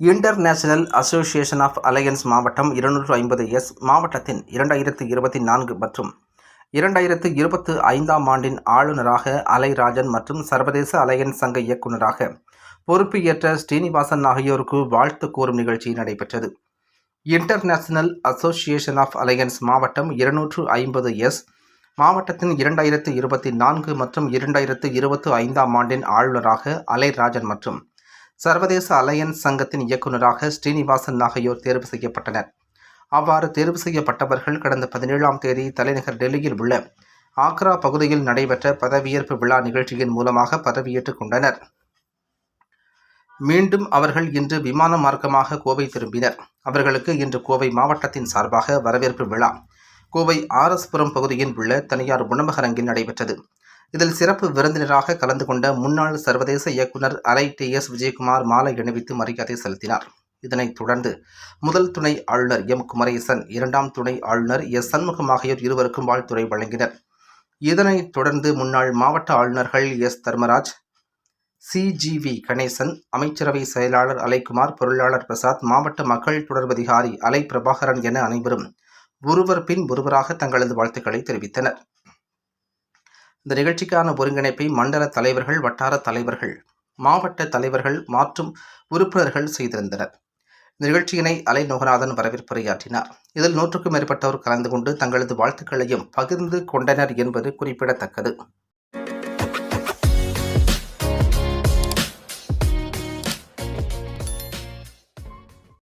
International association of alliance மாவட்டம் இருநூற்று ஐம்பது எஸ் மாவட்டத்தின் இரண்டாயிரத்து இருபத்தி நான்கு மற்றும் இரண்டாயிரத்து இருபத்து ஐந்தாம் ஆண்டின் ஆளுநராக அலைராஜன் மற்றும் சர்வதேச அலையன்ஸ் சங்க இயக்குநராக பொறுப்பேற்ற ஸ்ரீனிவாசன் ஆகியோருக்கு வாழ்த்து கூறும் நிகழ்ச்சி நடைபெற்றது. இன்டர்நேஷனல் அசோசியேஷன் ஆஃப் அலையன்ஸ் மாவட்டம் இருநூற்று ஐம்பது எஸ் மாவட்டத்தின் இரண்டாயிரத்து இருபத்தி நான்கு மற்றும் இரண்டாயிரத்து இருபத்து ஐந்தாம் ஆண்டின் ஆளுநராக அலைராஜன் மற்றும் சர்வதேச அலையன்ஸ் சங்கத்தின் இயக்குநராக ஸ்ரீனிவாசன் ஆகியோர் தேர்வு செய்யப்பட்டனர். அவ்வாறு தேர்வு செய்யப்பட்டவர்கள் கடந்த பதினேழாம் தேதி தலைநகர் டெல்லியில் உள்ள ஆக்ரா பகுதியில் நடைபெற்ற பதவியேற்பு விழா நிகழ்ச்சியின் மூலமாக பதவியேற்றுக் கொண்டனர். மீண்டும் அவர்கள் இன்று விமான மார்க்கமாக கோவை திரும்பினர். அவர்களுக்கு இன்று கோவை மாவட்டத்தின் சார்பாக வரவேற்பு விழா. கோவை ஆர்எஸ்புரம் பகுதியில் உள்ள தனியார் உணவகரங்கில் நடைபெற்றது. இதில் சிறப்பு விருந்தினராக கலந்து கொண்ட முன்னாள் சர்வதேச இயக்குனர் அலை டி எஸ் விஜயகுமார் மாலை அணிவித்து மரியாதை செலுத்தினார். இதனைத் தொடர்ந்து முதல் துணை ஆளுநர் எம். குமரேசன் இரண்டாம் துணை ஆளுநர் எஸ். சண்முகம் ஆகியோர் இருவருக்கும் வாழ்த்துரை வழங்கினர். இதனைத் தொடர்ந்து முன்னாள் மாவட்ட ஆளுநர்கள் எஸ். தர்மராஜ் சிஜிவி கணேசன் அமைச்சரவை செயலாளர் அலைக்குமார் பொருளாளர் பிரசாத் மாவட்ட மக்கள் தொடர்பதிகாரி அலை பிரபாகரன் என அனைவரும் ஒருவர் பின் ஒருவராக தங்களது வாழ்த்துக்களை தெரிவித்தனர். இந்த நிகழ்ச்சிக்கான ஒருங்கிணைப்பை மண்டல தலைவர்கள் வட்டார தலைவர்கள் மாவட்ட தலைவர்கள் மற்றும் உறுப்பினர்கள் செய்திருந்தனர். இந்த நிகழ்ச்சியினை அலை நோகநாதன் வரவேற்புரையாற்றினார். இதில் நூற்றுக்கும் மேற்பட்டோர் கலந்து கொண்டு தங்களது வாழ்த்துக்களையும் பகிர்ந்து கொண்டனர் என்பது குறிப்பிடத்தக்கது.